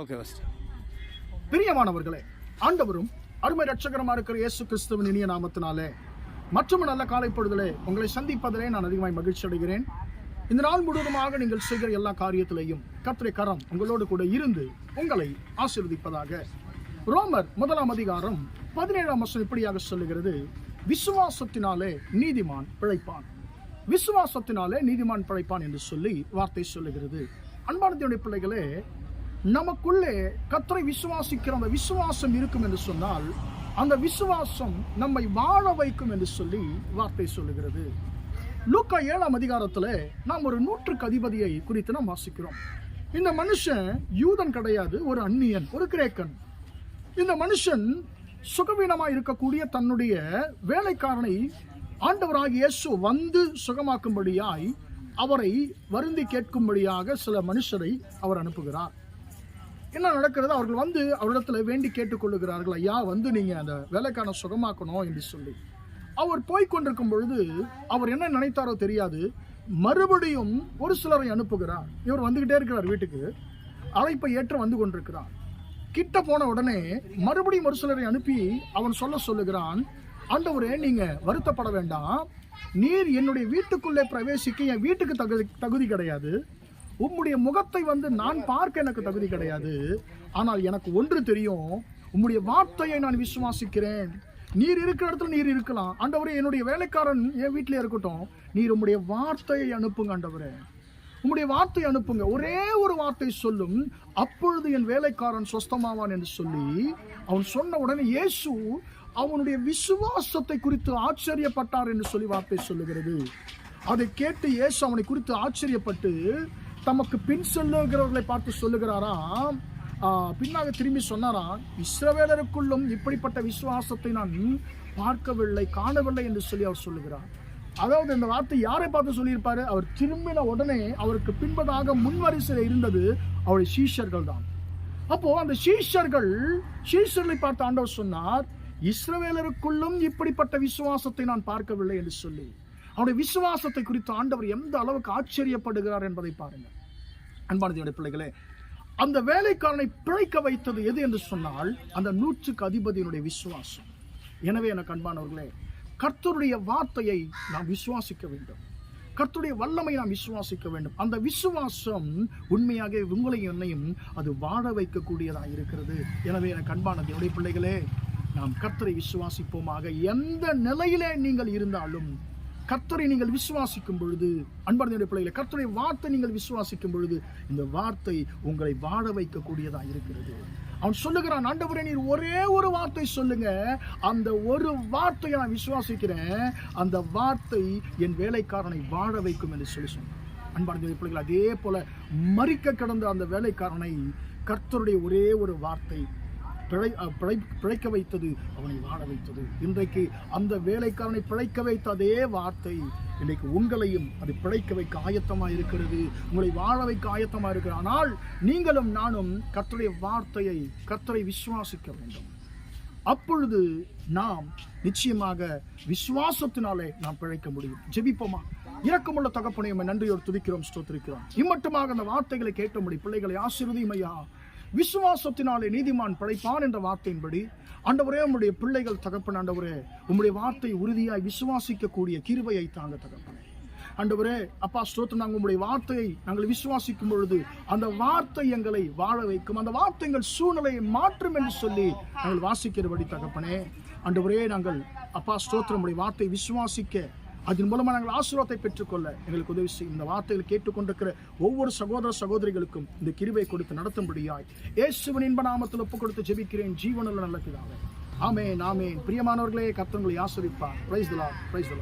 Okay பிரியமானவர்களே ஆண்டவரும் அருமை ரட்சகரமா இருக்கிற இயேசு கிறிஸ்துவின் இனிய நாமத்தினாலே மற்றும் நல்ல காலை பொழுதிலே உங்களை சந்திப்பதிலே நான் அதிகமாய் மகிழ்ச்சி அடைகிறேன். இந்த நாள் முழுவதுமாக நீங்கள் செய்கிற எல்லா காரியத்திலையும் கத்திரை கரம் உங்களோடு கூட இருந்து உங்களை ஆசீர்வதிப்பதாக. ரோமர் முதலாம் அதிகாரம் பதினேழாம் வருஷம் இப்படியாக சொல்லுகிறது விசுவாசத்தினாலே நீதிமான் பிழைப்பான். விசுவாசத்தினாலே நீதிமான் பிழைப்பான் என்று சொல்லி வார்த்தை சொல்லுகிறது. அன்பானத்தினுடைய பிள்ளைகளே நமக்குள்ளே கத்தரை விசுவாசிக்கிற அந்த விசுவாசம் இருக்கும் என்று சொன்னால் அந்த விசுவாசம் நம்மை வாழ வைக்கும் என்று சொல்லி வார்த்தை சொல்லுகிறது. லூக்கா ஏழாம் அதிகாரத்தில் நாம் ஒரு நூற்றுக்கு அதிபதியை குறித்து நாம் வாசிக்கிறோம். இந்த மனுஷன் யூதன் கிடையாது ஒரு அந்நியன் ஒரு கிரேக்கன். இந்த மனுஷன் சுகவீனமாக இருக்கக்கூடிய தன்னுடைய வேலைக்காரனை ஆண்டவராக இயேசு வந்து சுகமாக்கும்படியாய் அவரை வருந்தி கேட்கும்படியாக சில மனுஷரை அவர் அனுப்புகிறார். என்ன நடக்கிறது? அவர்கள் வந்து அவரிடத்துல வேண்டி கேட்டுக்கொள்ளுகிறார்கள். ஐயா வந்து நீங்க அந்த வேலைக்கான சுகமாக்கணும் என்று சொல்லி. அவர் போய் கொண்டிருக்கும் பொழுது அவர் என்ன நினைத்தாரோ தெரியாது. மறுபடியும் ஒரு சிலரை அனுப்புகிறார். இவர் வந்துகிட்டே இருக்கிறார் வீட்டுக்கு. அழைப்பை ஏற்று வந்து கொண்டிருக்கிறார். கிட்ட போன உடனே மறுபடியும் ஒரு சிலரை அனுப்பி அவன் சொல்ல சொல்லுகிறான் ஆண்டவரே நீங்க வருத்தப்பட வேண்டாம். நீர் என்னுடைய வீட்டுக்குள்ளே பிரவேசிக்க என் வீட்டுக்கு தகுதி தகுதி கிடையாது. உம்முடைய முகத்தை வந்து நான் பார்க்க எனக்கு தகுதி கிடையாது. ஆனால் எனக்கு ஒன்று தெரியும். உம்முடைய வார்த்தையை நான் விசுவாசிக்கிறேன். நீர் இருக்கிற இடத்துல நீர் இருக்கலாம். ஆண்டவரே என்னுடைய வேலைக்காரன் என் வீட்டிலே இருக்கட்டும். நீர் உம்முடைய வார்த்தையை அனுப்புங்க ஆண்டவரே. உம்முடைய வார்த்தை அனுப்புங்க. ஒரே ஒரு வார்த்தை சொல்லும். அப்பொழுது என் வேலைக்காரன் சொஸ்தமாவான் என்று சொல்லி அவன் சொன்ன உடனே இயேசு அவனுடைய விசுவாசத்தை குறித்து ஆச்சரியப்பட்டார் என்று சொல்லி வார்த்தை சொல்லுகிறது. அதை கேட்டு இயேசு அவனை குறித்து ஆச்சரியப்பட்டு தமக்கு பின் சொல்லுகிறவர்களை பார்த்து சொல்லுகிறாராம். பின்னாக திரும்பி சொன்னாராம் இஸ்ரவேலருக்குள்ளும் இப்படிப்பட்ட விசுவாசத்தை நான் பார்க்கவில்லை காணவில்லை என்று சொல்லி அவர் சொல்லுகிறார். அதாவது இந்த வார்த்தை யாரை பார்த்து சொல்லியிருப்பாரு? அவர் திரும்பின உடனே அவருக்கு பின்பதாக முன்வரிசையில் இருந்தது அவருடைய சீஷர்கள் தான். அப்போ அந்த சீஷர்கள் சீஷர்களை பார்த்து ஆண்டவர் சொன்னார் இஸ்ரவேலருக்குள்ளும் இப்படிப்பட்ட விசுவாசத்தை நான் பார்க்கவில்லை என்று சொல்லி. அவருடைய விசுவாசத்தை குறித்து ஆண்டவர் எந்த அளவுக்கு ஆச்சரியப்படுகிறார் என்பதை பாருங்கள். அன்பானதியுடைய பிள்ளைகளே அந்த வேலைக்காரனை பிழைக்க வைத்தது எது என்று சொன்னால் அந்த நூற்றுக்கு அதிபதியினுடைய விசுவாசம். எனவே எனக்கு அன்பானவர்களே கர்த்தருடைய வார்த்தையை நாம் விசுவாசிக்க வேண்டும். கர்த்தருடைய வல்லமை நாம் விசுவாசிக்க வேண்டும். அந்த விசுவாசம் உண்மையாக உங்களையும் என்னையும் அது வாழ வைக்கக்கூடியதாக இருக்கிறது. எனவே எனக்கு அன்பான தேவடைய பிள்ளைகளே நாம் கர்த்தரை விசுவாசிப்போமாக. எந்த நிலையிலே நீங்கள் இருந்தாலும் கர்த்தரை நீங்கள் விசுவாசிக்கும் பொழுது அன்பர்தனுடைய பிள்ளைகளை கர்த்தரை வார்த்தை நீங்கள் விசுவாசிக்கும் பொழுது இந்த வார்த்தை உங்களை வாழ வைக்கக்கூடியதா இருக்கிறது. அவன் சொல்லுகிறான் ஆண்டவரே நீர் ஒரே ஒரு வார்த்தை சொல்லுங்க. அந்த ஒரு வார்த்தையை நான் விசுவாசிக்கிறேன். அந்த வார்த்தை என் வேலைக்காரனை வாழ வைக்கும் என்று சொல்லி சொன்னான். அன்பார்ந்த பிள்ளைகள் அதே போல மறிக்க கடந்த அந்த வேலைக்காரனை கர்த்தருடைய ஒரே ஒரு வார்த்தை பிழை பிழை பிழைக்க வைத்தது அவனை வாழ வைத்தது. இன்றைக்கு அந்த வேலைக்காரனை பிழைக்க வைத்த அதே வார்த்தை. இன்றைக்கு உங்களையும் அது பிழைக்க வைக்க ஆயத்தமாக இருக்கிறது. உங்களை வாழ வைக்க ஆயத்தமாக இருக்கிறது. ஆனால் நீங்களும் நானும் கர்த்தருடைய வார்த்தையை கர்த்தரை விசுவாசிக்க வேண்டும். அப்பொழுது நாம் நிச்சயமாக விசுவாசத்தினாலே நாம் பிழைக்க முடியும். ஜெபிப்போமா? இறக்கமுள்ள தகப்பனை நன்றியோடு துதிக்கிறோம் ஸ்தோத்திரிக்கிறோம். இம்மட்டுமாக அந்த வார்த்தைகளை கேட்டபடி பிள்ளைகளை ஆசீர்வதிமையா விசுவாசத்தினாலே நீதிமான் பிழைப்பான் என்ற வார்த்தையின்படி ஆண்டவரே உம்முடைய பிள்ளைகள் தகப்பன் ஆண்டவரே உம்முடைய வார்த்தை உறுதியாய் விசுவாசிக்கக்கூடிய கிருபையை தாங்க தகப்பனே. ஆண்டவரே அப்பா ஸ்தோத்திரம். நாங்கள் உங்களுடைய வார்த்தையை நாங்கள் விசுவாசிக்கும் பொழுது அந்த வார்த்தை எங்களை வாழ வைக்கும். அந்த வார்த்தை எங்கள் சூழ்நிலையை மாற்றும் என்று சொல்லி நாங்கள் வாசிக்கிறபடி தகப்பனே. ஆண்டவரே நாங்கள் அப்பா ஸ்தோத்திரம். உடைய வார்த்தை விசுவாசிக்க அதன் மூலமாக நாங்கள் ஆசீர்வாதத்தை பெற்றுக்கொள்ள எங்களுக்கு உதவி செய்யும் இந்த வார்த்தைகளை கேட்டுக்கொண்டிருக்கிற ஒவ்வொரு சகோதர சகோதரிகளுக்கும் இந்த கிருவை கொடுத்து நடத்தும்படியாய் இயேசுவின் இன்ப நாமத்தில் ஒப்பு கொடுத்து ஜெபிக்கிறேன். ஜீவனில் நல்ல பிதாவே. நாமே பிரியமானவர்களே கத்தவங்களை ஆசிரிப்பார் பிரைஸ் பிரைஸ்